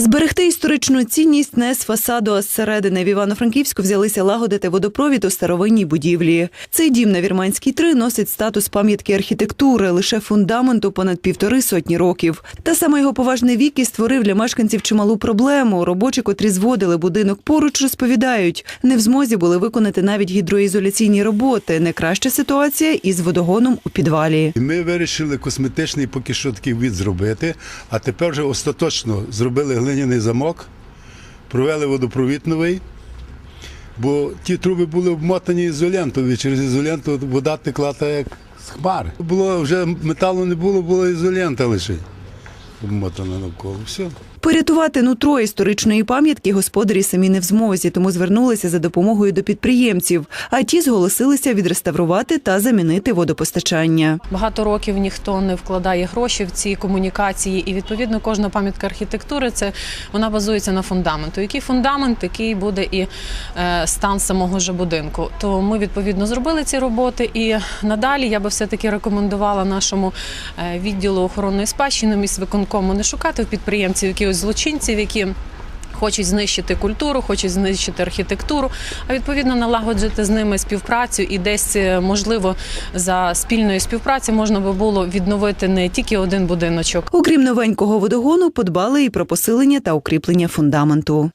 Зберегти історичну цінність не з фасаду, а зсередини в Івано-Франківську взялися лагодити водопровід у старовинній будівлі. Цей дім на Вірманській 3 носить статус пам'ятки архітектури, лише фундаменту понад півтори сотні років. Та саме його поважний вік і створив для мешканців чималу проблему. Робочі, котрі зводили будинок поруч, розповідають, не в змозі були виконати навіть гідроізоляційні роботи. Не краща ситуація із водогоном у підвалі. Ми вирішили косметичний поки що такий від зробити, а тепер вже остаточно зробили глиняний замок, провели водопровід новий, бо ті труби були обмотані ізолентою, і через ізоленту вода текла так як з хмар. Було вже металу не було, була ізолента лише обмотана навколо. Все. Порятувати нутро історичної пам'ятки господарі самі не в змозі, тому звернулися за допомогою до підприємців. А ті зголосилися відреставрувати та замінити водопостачання. Багато років ніхто не вкладає гроші в ці комунікації, і відповідно кожна пам'ятка архітектури це вона базується на фундаменту. Який фундамент, такий буде і е, стан самого ж будинку. То ми відповідно зробили ці роботи. І надалі я би все таки рекомендувала нашому е, відділу охоронної спадщини міськвиконкому не шукати в підприємців якихось злочинців, які. Хочуть знищити культуру, хочуть знищити архітектуру, а відповідно налагоджити з ними співпрацю і десь е, можливо за спільною співпраці можна би було відновити не тільки один будиночок, Окрім новенького водогону, подбали і про посилення та укріплення фундаменту.